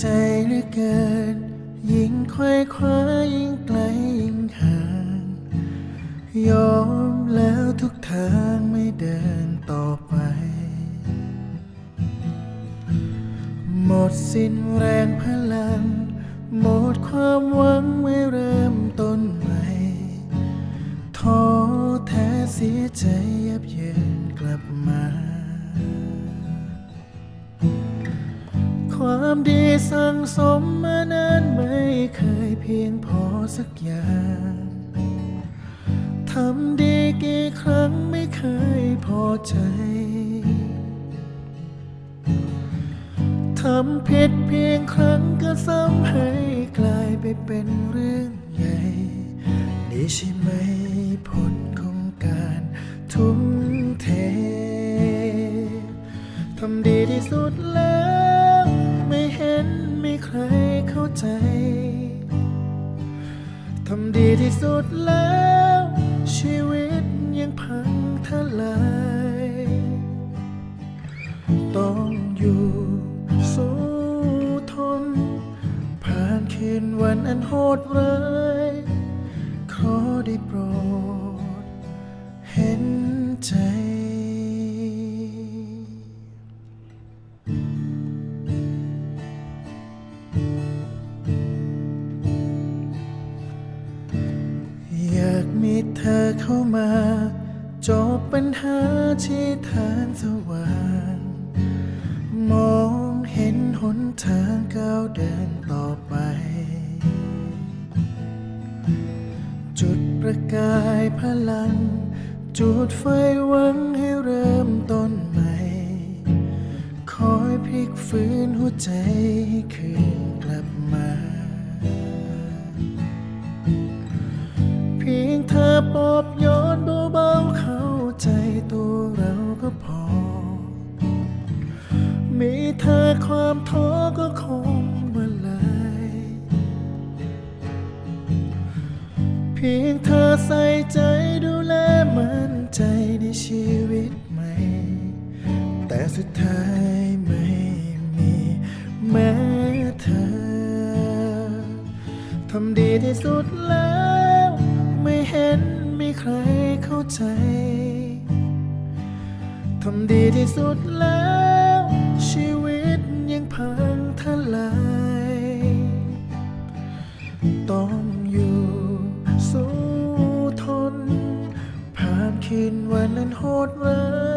ใจเหลือเกิน ยิ่งค่อยคว้ายิ่งไกลยิ่งห่าง ยอมแล้วทุกทางไม่เดินต่อไป หมดสิ้นแรงพลัง หมดความหวังไว้เริ่มต้นใหม่ท้อแท้เสียใจ ความดีสั่งสมมานานไม่เคยเพียงพอสักอย่างทำดีกี่ครั้งไม่เคยพอใจทำผิดเพียงครั้งก็ซ้ำให้กลายไปเป็นเรื่องใหญ่ นี่ใช่ไหมผลของการทุ่มเท ทำดีที่สุดแล้ว ทำดีที่สุดแล้ว ชีวิตยังพังทลายต้องอยู่สู้ทน ผ่านคืนวันอันโหดร้ายขอได้โปรด เห็นใจ มีเธอเข้ามา จบปัญหาที่ทางสว่าง มองเห็นหนทางก้าวเดินต่อไป จุดประกายพลัง จุดไฟหวังให้เริ่มต้นใหม่ คอยพลิกฟื้นหัวใจให้คืนกลับมา พียงเธอปลอบโยนเบาๆเข้าใจตัวเราก็พอ มีเธอความท้อก็คงมื่อไหรเพียงเธอใส่ใจดูแลมั่นใจในชีวิตใหม่ แต่สุดท้ายไม่มีแม้เธอ ทำดีที่สุดแล้ว รเข้าใจ ทำดีที่สุดแล้ว ชีวิตยังพังทลาย ต้องอยู่สู้ทน ผ่านคืนวันนั้นโหดร้าย